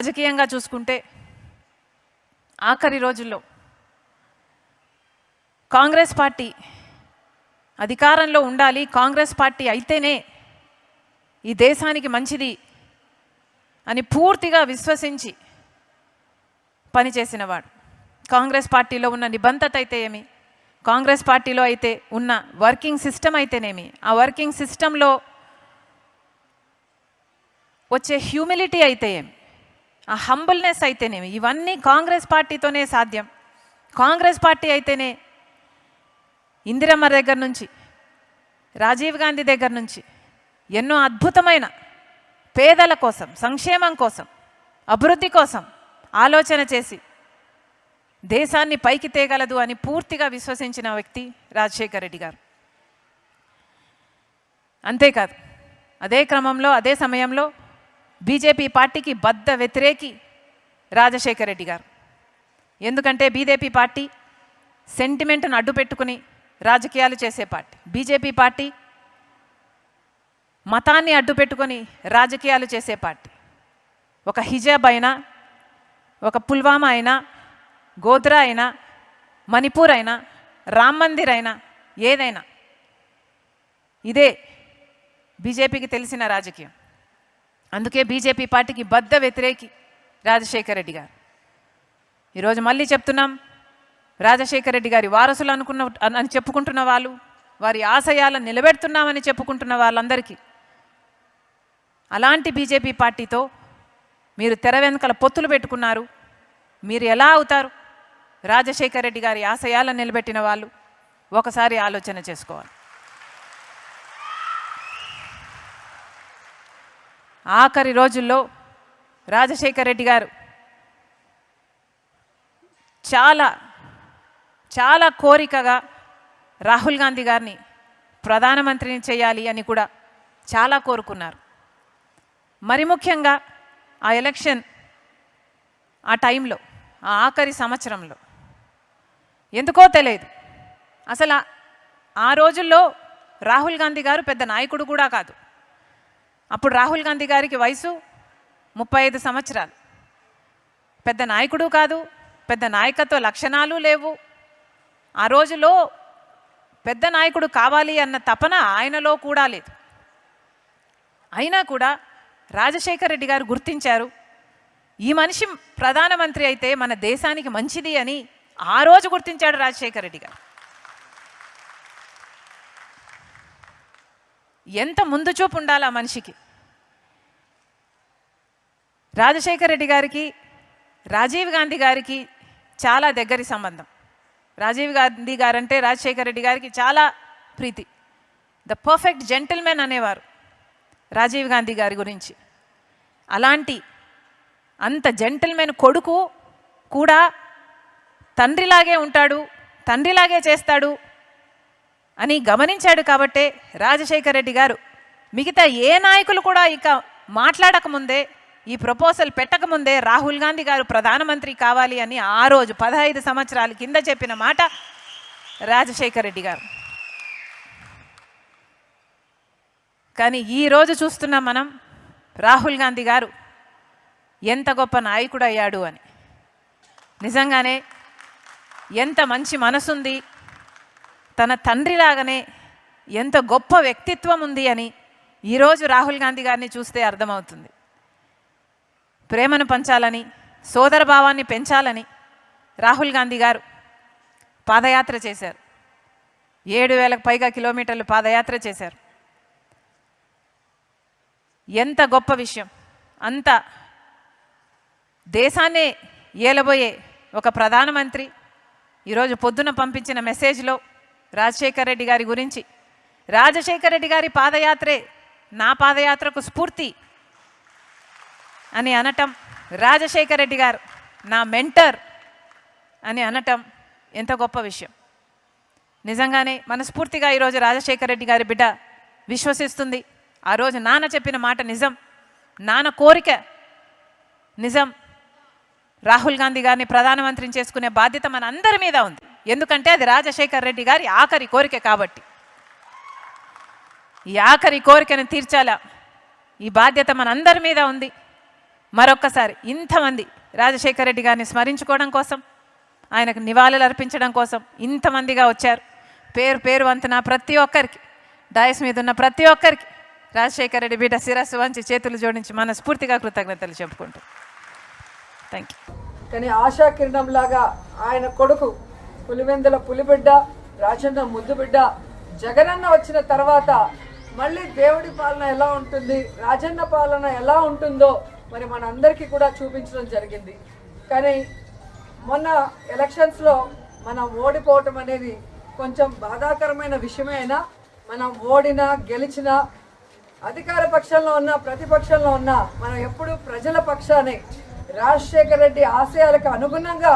రాజకీయంగా చూసుకుంటే ఆఖరి రోజుల్లో కాంగ్రెస్ పార్టీ అధికారంలో ఉండాలి. కాంగ్రెస్ పార్టీ అయితేనే ఈ దేశానికి మంచిది అని పూర్తిగా విశ్వసించి పనిచేసినవాడు. కాంగ్రెస్ పార్టీలో ఉన్న నిబంధత అయితే ఏమి? కాంగ్రెస్ పార్టీలో అయితే ఉన్న వర్కింగ్ సిస్టమ్ అయితేనేమి ఆ వర్కింగ్ సిస్టంలో వచ్చే హ్యూమిలిటీ అయితే ఏమి? ఆ హంబుల్నెస్ అయితేనేమి? ఇవన్నీ కాంగ్రెస్ పార్టీతోనే సాధ్యం. కాంగ్రెస్ పార్టీ అయితేనే ఇందిరమ్మ దగ్గర నుంచి రాజీవ్ గాంధీ దగ్గర నుంచి ఎన్నో అద్భుతమైన పేదల కోసం సంక్షేమం కోసం అభివృద్ధి కోసం ఆలోచన చేసి దేశాన్ని పైకి తేగలదు అని పూర్తిగా విశ్వసించిన వ్యక్తి రాజశేఖర రెడ్డి గారు. అంతేకాదు అదే క్రమంలో అదే సమయంలో బీజేపీ పార్టీకి బద్ద వ్యతిరేకి రాజశేఖర రెడ్డి గారు. ఎందుకంటే బీజేపీ పార్టీ సెంటిమెంట్ను అడ్డు పెట్టుకుని రాజకీయాలు చేసే పార్టీ. బీజేపీ పార్టీ మతాన్ని అడ్డు పెట్టుకొని రాజకీయాలు చేసే పార్టీ. ఒక హిజాబ్ అయినా ఒక పుల్వామా అయినా గోద్రా అయినా మణిపూర్ అయినా రామ్ మందిర్ అయినా ఏదైనా ఇదే బీజేపీకి తెలిసిన రాజకీయం. అందుకే బీజేపీ పార్టీకి బద్ద వ్యతిరేకి రాజశేఖర రెడ్డి గారు. ఈరోజు మళ్ళీ చెప్తున్నాం రాజశేఖర రెడ్డి గారి వారసులు అనుకున్న అని చెప్పుకుంటున్న వాళ్ళు వారి ఆశయాలను నిలబెడుతున్నామని చెప్పుకుంటున్న వాళ్ళందరికీ అలాంటి బీజేపీ పార్టీతో మీరు తెర వెనుకల పొత్తులు పెట్టుకున్నారు మీరు ఎలా అవుతారు? రాజశేఖర రెడ్డి గారి ఆశయాలను నిలబెట్టిన వాళ్ళు ఒకసారి ఆలోచన చేసుకోవాలి. ఆఖరి రోజుల్లో రాజశేఖర రెడ్డి గారు చాలా చాలా కోరికగా రాహుల్ గాంధీ గారిని ప్రధానమంత్రిని చేయాలి అని కూడా చాలా కోరుకున్నారు. మరి ముఖ్యంగా ఆ ఎలక్షన్ ఆ టైంలో ఆ ఆఖరి సంవత్సరంలో ఎందుకో తెలియదు. అసలు ఆ- ఆ రోజుల్లో రాహుల్ గాంధీ గారు పెద్ద నాయకుడు కూడా కాదు. అప్పుడు రాహుల్ గాంధీ గారికి వయసు ముప్పై ఐదు సంవత్సరాలు. పెద్ద నాయకుడు కాదు పెద్ద నాయకత్వ లక్షణాలు లేవు. ఆ రోజులో పెద్ద నాయకుడు కావాలి అన్న తపన ఆయనలో కూడా లేదు. అయినా కూడా రాజశేఖర రెడ్డి గారు గుర్తించారు ఈ మనిషి ప్రధానమంత్రి అయితే మన దేశానికి మంచిది అని ఆ రోజు గుర్తించాడు రాజశేఖర రెడ్డి గారు. ఎంత ముందు చూపు ఉండాలి ఆ మనిషికి? రాజశేఖర రెడ్డి గారికి రాజీవ్ గాంధీ గారికి చాలా దగ్గరి సంబంధం. రాజీవ్ గాంధీ గారంటే రాజశేఖర రెడ్డి గారికి చాలా ప్రీతి. ద పర్ఫెక్ట్ జెంటిల్మెన్ అనేవారు రాజీవ్ గాంధీ గారి గురించి. అలాంటి అంత జెంటిల్మెన్ కొడుకు కూడా తండ్రిలాగే ఉంటాడు తండ్రిలాగే చేస్తాడు అని గమనించాడు కాబట్టే రాజశేఖర రెడ్డి గారు మిగతా ఏ నాయకులు కూడా ఇక మాట్లాడకముందే ఈ ప్రపోజల్ పెట్టకముందే రాహుల్ గాంధీ గారు ప్రధానమంత్రి కావాలి అని ఆ రోజు పదహైదు సంవత్సరాల కింద చెప్పిన మాట రాజశేఖర రెడ్డి గారు. కానీ ఈ రోజు చూస్తున్నాం మనం రాహుల్ గాంధీ గారు ఎంత గొప్ప నాయకుడు అయ్యాడు అని. నిజంగానే ఎంత మంచి మనసుంది తన తండ్రిలాగానే ఎంత గొప్ప వ్యక్తిత్వం ఉంది అని ఈరోజు రాహుల్ గాంధీ గారిని చూస్తే అర్థమవుతుంది. ప్రేమను పంచాలని సోదర భావాన్ని పెంచాలని రాహుల్ గాంధీ గారు పాదయాత్ర చేశారు. ఏడు వేలకు పైగా కిలోమీటర్లు పాదయాత్ర చేశారు. ఎంత గొప్ప విషయం. అంత దేశాన్నే ఏలబోయే ఒక ప్రధానమంత్రి ఈరోజు పొద్దున పంపించిన మెసేజ్లో రాజశేఖర రెడ్డి గారి గురించి. రాజశేఖర రెడ్డి గారి పాదయాత్రే నా పాదయాత్రకు స్ఫూర్తి అని అనటం రాజశేఖర రెడ్డి గారు నా మెంటర్ అని అనటం ఎంత గొప్ప విషయం. నిజంగానే మనస్ఫూర్తిగా ఈరోజు రాజశేఖర రెడ్డి గారి బిడ్డ విశ్వసిస్తుంది. ఆ రోజు నాన్న చెప్పిన మాట నిజం. నాన్న కోరిక నిజం. రాహుల్ గాంధీ గారిని ప్రధానమంత్రిని చేసుకునే బాధ్యత మన అందరి మీద ఉంది. ఎందుకంటే అది రాజశేఖర్ రెడ్డి గారి ఆఖరి కోరిక కాబట్టి. ఈ ఆఖరి కోరికను తీర్చాలా. ఈ బాధ్యత మనందరి మీద ఉంది. మరొక్కసారి ఇంతమంది రాజశేఖర రెడ్డి గారిని స్మరించుకోవడం కోసం ఆయనకు నివాళులు అర్పించడం కోసం ఇంతమందిగా వచ్చారు. పేరు పేరు వంతున ప్రతి ఒక్కరికి డయస్ మీద ఉన్న ప్రతి ఒక్కరికి రాజశేఖర రెడ్డి బిడ్డ శిరస్సు వంచి చేతులు జోడించి మనస్ఫూర్తిగా కృతజ్ఞతలు చెప్పుకుంటాం. థ్యాంక్ యూ కానీ ఆశా కిరణం లాగా ఆయన కొడుకు పులివెందుల పులిబిడ్డ రాజన్న ముద్దుబిడ్డ జగనన్న వచ్చిన తర్వాత మళ్ళీ దేవుడి పాలన ఎలా ఉంటుంది రాజన్న పాలన ఎలా ఉంటుందో మరి మనందరికీ కూడా చూపించడం జరిగింది. కానీ మొన్న ఎలక్షన్స్లో మనం ఓడిపోవటం అనేది కొంచెం బాధాకరమైన విషయమే అయినా మనం ఓడినా గెలిచినా అధికార పక్షంలో ఉన్న ప్రతిపక్షంలో ఉన్న మనం ఎప్పుడు ప్రజల పక్షాన్ని రాజశేఖర రెడ్డి ఆశయాలకు అనుగుణంగా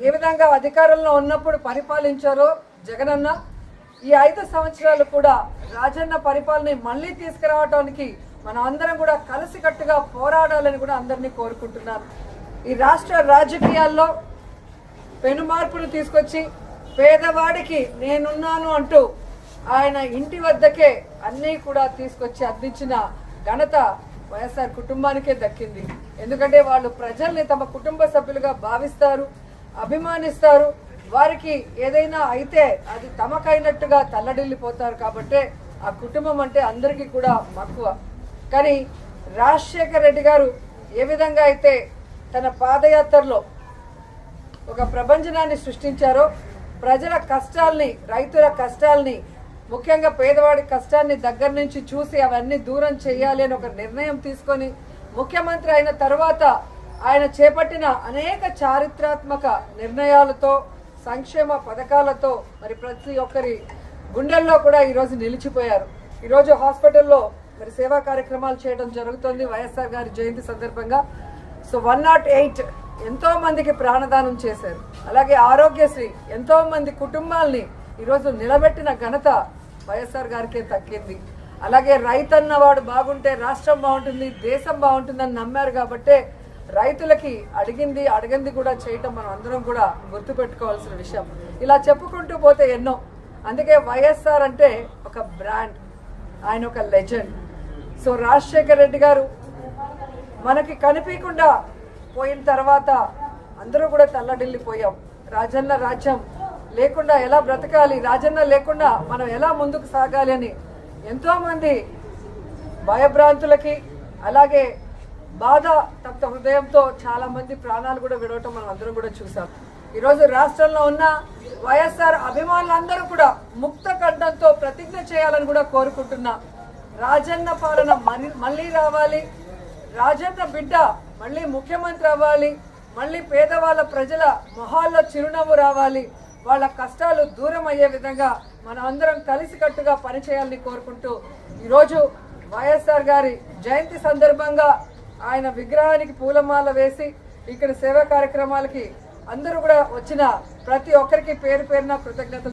ఏ విధంగా అధికారంలో ఉన్నప్పుడు పరిపాలించారో జగనన్న ఈ ఐదు సంవత్సరాలు కూడా రాజన్న పరిపాలన మళ్ళీ తీసుకురావడానికి మనం అందరం కూడా కలిసికట్టుగా పోరాడాలని కూడా అందరినీ కోరుకుంటున్నాను. ఈ రాష్ట్ర రాజకీయాల్లో పెను మార్పులు తీసుకొచ్చి పేదవాడికి నేనున్నాను అంటూ ఆయన ఇంటి వద్దకే అన్నీ కూడా తీసుకొచ్చి అందించిన ఘనత వైఎస్ఆర్ కుటుంబానికే దక్కింది. ఎందుకంటే వాళ్ళు ప్రజల్ని తమ కుటుంబ సభ్యులుగా భావిస్తారు. అభిమానిస్తారు. వారికి ఏదైనా అయితే అది తమకైనట్టుగా తల్లడిల్లిపోతారు కాబట్టే ఆ కుటుంబం అంటే అందరికీ కూడా మక్కువ. కానీ రాజశేఖర్ రెడ్డి గారు ఏ విధంగా అయితే తన పాదయాత్రలో ఒక ప్రపంచనాన్ని సృష్టించారో ప్రజల కష్టాల్ని రైతుల కష్టాల్ని ముఖ్యంగా పేదవాడి కష్టాన్ని దగ్గర నుంచి చూసి అవన్నీ దూరం చేయాలి అని ఒక నిర్ణయం తీసుకొని ముఖ్యమంత్రి అయిన తర్వాత ఆయన చేపట్టిన అనేక చారిత్రాత్మక నిర్ణయాలతో సంక్షేమ పథకాలతో మరి ప్రతి ఒక్కరి గుండెల్లో కూడా ఈరోజు నిలిచిపోయారు. ఈరోజు హాస్పిటల్లో మరి సేవా కార్యక్రమాలు చేయడం జరుగుతుంది వైఎస్ఆర్ గారి జయంతి సందర్భంగా. సో వన్ నాట్ ఎయిట్ ఎంతో మందికి ప్రాణదానం చేశారు. అలాగే ఆరోగ్యశ్రీ ఎంతో మంది కుటుంబాల్ని ఈరోజు నిలబెట్టిన ఘనత వైఎస్ఆర్ గారికే తగ్గింది. అలాగే రైతన్న వాడు బాగుంటే రాష్ట్రం బాగుంటుంది దేశం బాగుంటుందని నమ్మారు కాబట్టే రైతులకి అడిగింది అడిగింది కూడా చేయటం మనం అందరం కూడా గుర్తుపెట్టుకోవాల్సిన విషయం. ఇలా చెప్పుకుంటూ పోతే ఎన్నో. అందుకే వైఎస్ఆర్ అంటే ఒక బ్రాండ్. ఆయన ఒక లెజెండ్. సో రాజశేఖర్ రెడ్డి గారు మనకి కనిపించకుండా పోయిన తర్వాత అందరూ కూడా తల్లడిల్లిపోయాం. రాజన్న రాజ్యం లేకుండా ఎలా బ్రతకాలి రాజన్న లేకుండా మనం ఎలా ముందుకు సాగాలి అని ఎంతోమంది భయభ్రాంతులకి అలాగే బాధ తప్త హృదయంతో చాలా మంది ప్రాణాలు కూడా విడవటం మనం అందరం కూడా చూసాం. ఈరోజు రాష్ట్రంలో ఉన్న వైఎస్ఆర్ అభిమానులందరూ కూడా ముక్త కంఠంతో ప్రతిజ్ఞ చేయాలని కూడా కోరుకుంటున్నా రాజన్న పాలన మళ్ళీ రావాలి. రాజన్న బిడ్డ మళ్ళీ ముఖ్యమంత్రి అవ్వాలి. మళ్ళీ పేదవాళ్ళ ప్రజల మొహాల్లో చిరునవ్వు రావాలి. వాళ్ళ కష్టాలు దూరం అయ్యే విధంగా మనం అందరం కలిసికట్టుగా పనిచేయాలని కోరుకుంటూ ఈరోజు వైఎస్ఆర్ గారి జయంతి సందర్భంగా ఆయన విగ్రహానికి పూలమాల వేసి ఇక్కడ సేవా కార్యక్రమాలకి అందరూ కూడా వచ్చిన ప్రతి ఒక్కరికి పేరు పేరున కృతజ్ఞతలు